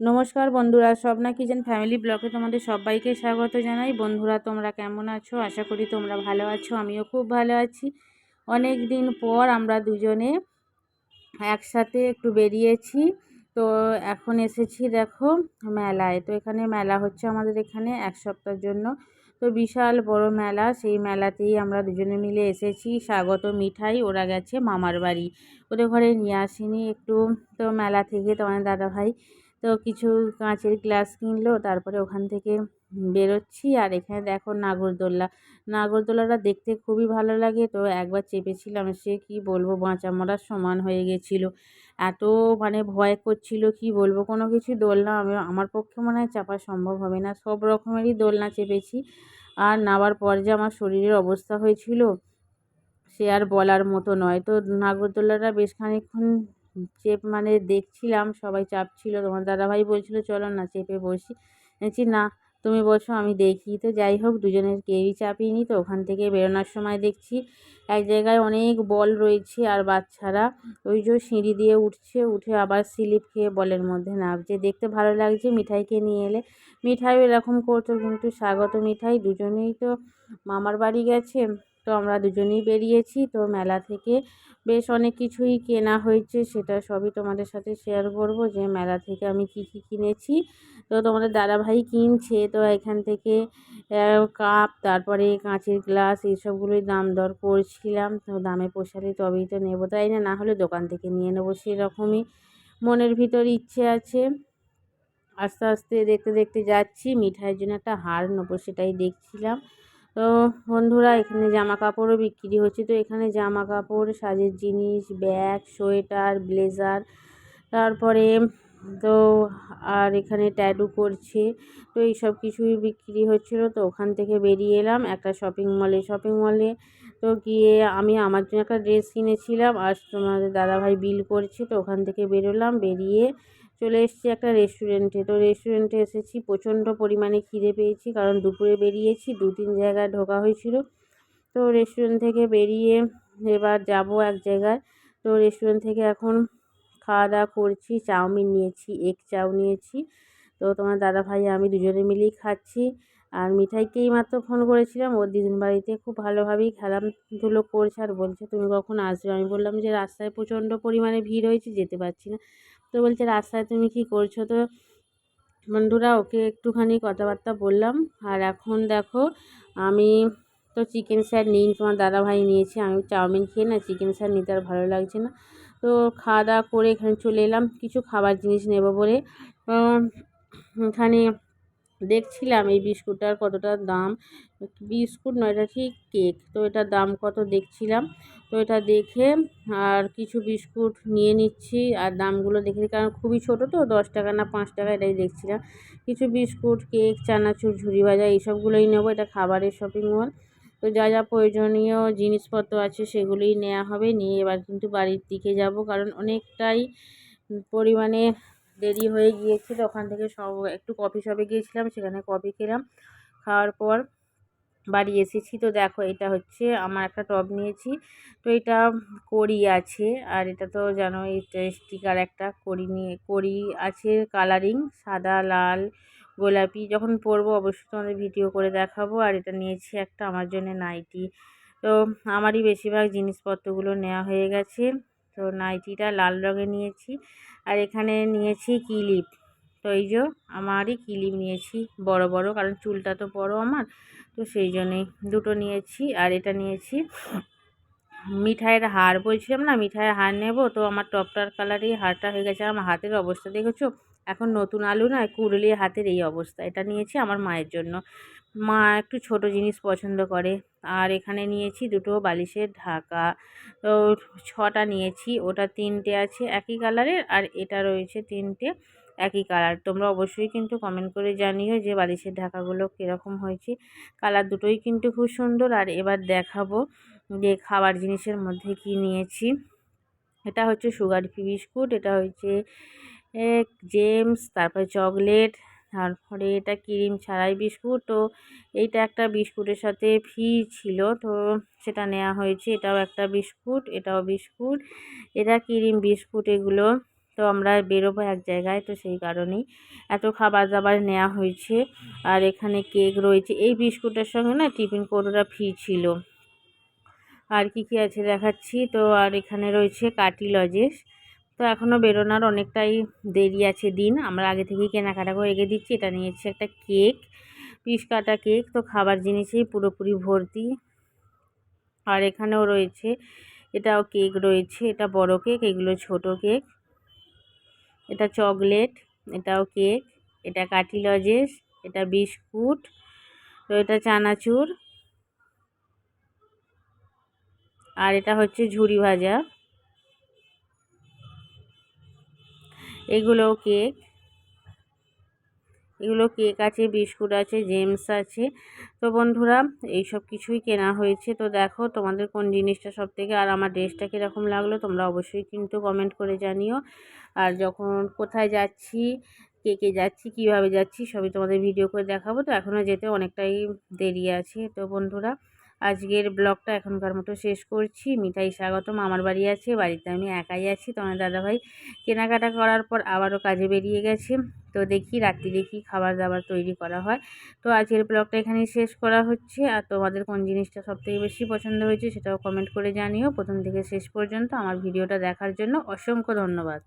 নমস্কার বন্ধুরা, Swapna kitchen family ব্লকে তোমাদের সবাইকে স্বাগত জানাই। বন্ধুরা, তোমরা কেমন আছো? আশা করি তোমরা ভালো আছো, আমিও খুব ভালো আছি। অনেক দিন পর আমরা দুজনে একসাথে একটু বেরিয়েছি, তো এখন এসেছি দেখো মেলায়। তো এখানে মেলা হচ্ছে আমাদের এখানে এক সপ্তাহের জন্য। তো বিশাল বড় মেলা, সেই মেলাতেই আমরা দুজনে মিলে এসেছি। স্বাগত মিঠাই, ওরা গেছে মামার বাড়ি। ওদের ঘরে নিয়ে আসিনি একটু। তো মেলা থেকে তোমার দাদাভাই তো কিছু কাঁচের গ্লাস কিনলো, তারপরে ওখান থেকে বেরোচ্ছি। আর এখানে দেখো নাগরদোল্লা নাগরদোল্লাটা দেখতে খুবই ভালো লাগে। তো একবার চেপেছিলাম, সে কি বলব, বাঁচা মরার সমান হয়ে গেছিল। এত মানে ভয় করছিল, কি বলব, কোনো কিছু দোলনা আমি, আমার পক্ষে মনে হয় চাপা সম্ভব হবে না। সব রকমেরই দোলনা চেপেছি। আর নামার পর যে আমার শরীরের অবস্থা হয়েছিল, সে আর বলার মতো নয়। তো নাগরদোল্লাটা বেশ খানিক্ষণ চেপ মানে দেখছিলাম, সবাই চাপছিল। তোমার দাদাভাই বলছিল, চলো না, চেপে বসি। বলছি, না, তুমি বসো, আমি দেখি। তো যাই হোক, দুজনের কেউই চাপিনি তো ওখান থেকে বেরোনোর সময় দেখছি, এক জায়গায় অনেক বল রয়েছে আর বাচ্চারা। ওই যে সিঁড়ি দিয়ে উঠছে, উঠে আবার স্লিপ খেয়ে বলের মধ্যে নামছে। দেখতে ভালো লাগছে, মিঠাইকে নিয়ে এলে। মিঠাইও এরকম করতো, কিন্তু স্বাগত মিঠাই। দুজনেই তো মামার বাড়ি গেছে, তো আমরা দুজনেই বেরিয়েছি। তো মেলা থেকে বেশ অনেক কিছুই কেনা হয়েছে, সেটা সবই তোমাদের সাথে শেয়ার করব যে মেলা থেকে আমি কি কি কিনেছি। তো তোমাদের দাদাভাই কিনছে, তো এখান থেকে কাপ, তারপরে কাঁচের গ্লাস এইসবগুলোই দাম দর করছিলাম। তো দামে পোষালে তবেই তো নেব, তাই না? না হলে দোকান থেকে নিয়ে নেব, সেরকমই মনের ভিতর ইচ্ছে আছে। আস্তে আস্তে দেখতে দেখতে যাচ্ছি, মিঠাইয়ের জন্য একটা হার নেব সেটাই দেখছিলাম। তো বন্ধুরা, এখানে জামা কাপড়ও বিক্রি হচ্ছে। তো এখানে জামা কাপড় সাজের জিনিস, ব্যাগ, সোয়েটার, ব্লেজার, তারপরে তো আর এখানে ট্যাটু করছে। তো এই সব কিছুই বিক্রি হচ্ছিল। তো ওখান থেকে বেরিয়ে এলাম একটা শপিং মলে। শপিং মলে তো গিয়ে আমি আমার জন্য একটা ড্রেস কিনেছিলাম। আর তোমাদের দাদাভাই বিল করছে। তো ওখান থেকে বেরোলাম। বেরিয়ে চলে এসেছি একটা রেস্টুরেন্টে তো রেস্টুরেন্টে এসেছি, প্রচণ্ড পরিমাণে খিদে পেয়েছি, কারণ দুপুরে বেরিয়েছি দু তিন জায়গায় ঢোকা হয়েছিল। তো রেস্টুরেন্ট থেকে বেরিয়ে এবার যাব এক জায়গায়। তো রেস্টুরেন্ট থেকে এখন খাওয়া দাওয়া করছি, চাউমিন নিয়েছি এগ চাউ নিয়েছি। তো তোমার দাদা ভাই, আমি দুজনে মিলেই খাচ্ছি। আর মিঠাইকেই মাত্র ফোন করেছিলাম ওর দিদির বাড়িতে খুব ভালোভাবেই খেলাধুলো করছে আর বলছে, তুমি কখন আসবে? আমি বললাম যে, রাস্তায় প্রচণ্ড পরিমাণে ভিড় হয়েছে, যেতে পারছি না। তো বলছে, রাস্তায় তুমি কি করছ? তো বন্ধুরা, ওকে একটুখানি কথাবার্তা বললাম। আর এখন দেখো, আমি তো চিকেন স্যার নিই তোমার দাদাভাই নিয়েছে। আমি চাউমিন খেয়ে না, চিকেন স্যার নিতে আর ভালো লাগছে না। তো খাওয়া দাওয়া করে এখানে চলে এলাম। কিছু খাবার জিনিস নেব বলে। এখানে দেখছিলাম এই বিস্কুটটার কতটা দাম। বিস্কুট নয়, এটা ঠিক কেক। তো এটার দাম কত দেখছিলাম। তো এটা দেখে আর কিছু বিস্কুট নিয়ে নিচ্ছি আর দামগুলো দেখে কারণ খুবই ছোটো তো, দশ টাকা না পাঁচ টাকা এটাই দেখছিলাম। কিছু বিস্কুট, কেক, চানাচুর ঝুড়ি ভাজা এইসবগুলোই নেব। এটা খাবারের শপিং মল তো যা যা প্রয়োজনীয় জিনিসপত্র আছে সেগুলোই নেওয়া হবে। নিয়ে এবার কিন্তু বাড়ির দিকে যাব। কারণ অনেকটাই পরিমাণে দেরি হয়ে গিয়েছিল, ওখান থেকে সব একটু কফি শপে গিয়েছিলাম, সেখানে কফি খেলাম। খাওয়ার পর বাড়ি এসেছি। তো দেখো, এটা হচ্ছে আমার একটা টব নিয়েছি। তো এটা কড়ি আছে, আর এটা তো জানো স্টিকার একটা কড়ি নিয়ে, কড়ি আছে কালারিং সাদা, লাল, গোলাপি। যখন পরবো অবশ্যই তোমাদের ভিডিও করে দেখাবো। আর এটা নিয়েছি একটা আমার জন্য নাইটি তো আমারই বেশিরভাগ জিনিসপত্রগুলো নেওয়া হয়ে গেছে। তো নাইটিটা লাল রঙে নিয়েছি। আর এখানে নিয়েছি কিলিপ। তো এই যে আমারই কিলিপ নিয়েছি, বড় বড়, কারণ চুলটা তো বড় আমার। তো সেই জন্যেই দুটো নিয়েছি। আর এটা নিয়েছি মিঠাইয়ের হার। বলছিলাম না, মিঠাইয়ের হার নেব? তো আমার টপটার কালারই হারটা হয়ে গেছে। আমার হাতের অবস্থা দেখেছ? এখন নতুন আলু না কুড়লিয়ে হাতের এই অবস্থা। এটা নিয়েছি আমার মায়ের জন্য। মা একটু ছোট জিনিস পছন্দ করে। আর এখানে নিয়েছি দুটো বালিশের ঢাকা। তো ছটা নিয়েছি, ওটা তিনটে আছে একই কালারের আর এটা রয়েছে তিনটে একই কালার। তোমরা অবশ্যই কিন্তু কমেন্ট করে জানিও যে বালিশের ঢাকাগুলো কীরকম হয়েছে। কালার দুটোই কিন্তু খুব সুন্দর। আর এবার দেখাবো যে খাবার জিনিসের মধ্যে কি নিয়েছি। এটা হচ্ছে সুগার ফ্রি বিস্কুট, এটা হচ্ছে জেমস, তারপরে চকলেট, তারপরে এটা ক্রিম ছাড়াই বিস্কুট। তো এইটা একটা বিস্কুটের সাথে ফ্রি ছিল। তো সেটা নেওয়া হয়েছে। এটাও একটা বিস্কুট, এটাও বিস্কুট, এটা ক্রিম বিস্কুট এগুলো। তো আমরা বেরোবো এক জায়গায় তো সেই কারণেই। এত খাবার দাবার নেওয়া হয়েছে। আর এখানে কেক রয়েছে। এই বিস্কুটের সঙ্গে না টিফিন কৌটোটা ফ্রি ছিল। আর কি কি আছে দেখাচ্ছি। তো আর এখানে রয়েছে কাটি লজেস। তো এখনও বেরোনোর অনেকটাই দেরি আছে দিন। আমরা আগে থেকেই কেনাকাটা করে রেখে দিচ্ছি। এটা নিয়েছি একটা কেক, পিস কাটা কেক। তো খাবার জিনিসেই পুরোপুরি ভর্তি। আর এখানেও রয়েছে, এটাও কেক রয়েছে। এটা বড় কেক, এগুলো ছোট কেক। এটা চকলেট, এটাও কেক। এটা কাঠি লজেস, এটা বিস্কুট, তো এটা চানাচুর। আর এটা হচ্ছে ঝুড়ি ভাজা। এগুলোও কেক এগুলো কেক আছে বিস্কুট আছে, জেমস আছে। তো বন্ধুরা এই সব কিছুই কেনা হয়েছে। তো দেখো তোমাদের কোন জিনিসটা সব থেকে আর আমার ড্রেসটা কীরকম লাগল তোমরা অবশ্যই কিন্তু কমেন্ট করে জানিও। আর যখন কোথায় যাচ্ছি, কে কে যাচ্ছি, কীভাবে যাচ্ছি, সবই তোমাদের ভিডিও করে দেখাবো। তো এখনও যেতে অনেকটাই দেরি আছে। তো বন্ধুরা আজকের ব্লগটা এখনকার মতো শেষ করছি। মিঠাই স্বাগতম, আমার বাড়ি আছে, বাড়িতে আমি একাই আছি। তোমার দাদাভাই কেনাকাটা করার পর আবারও কাজে বেরিয়ে গেছে। তো দেখি রাত্রি দেখি খাবার দাবার তৈরি করা হয়। তো আজকের ব্লগটা এখানেই শেষ করা হচ্ছে। আর তোমাদের কোন জিনিসটা সবথেকে বেশি পছন্দ হয়েছে সেটাও কমেন্ট করে জানিও। প্রথম থেকে শেষ পর্যন্ত আমার ভিডিওটা দেখার জন্য অসংখ্য ধন্যবাদ।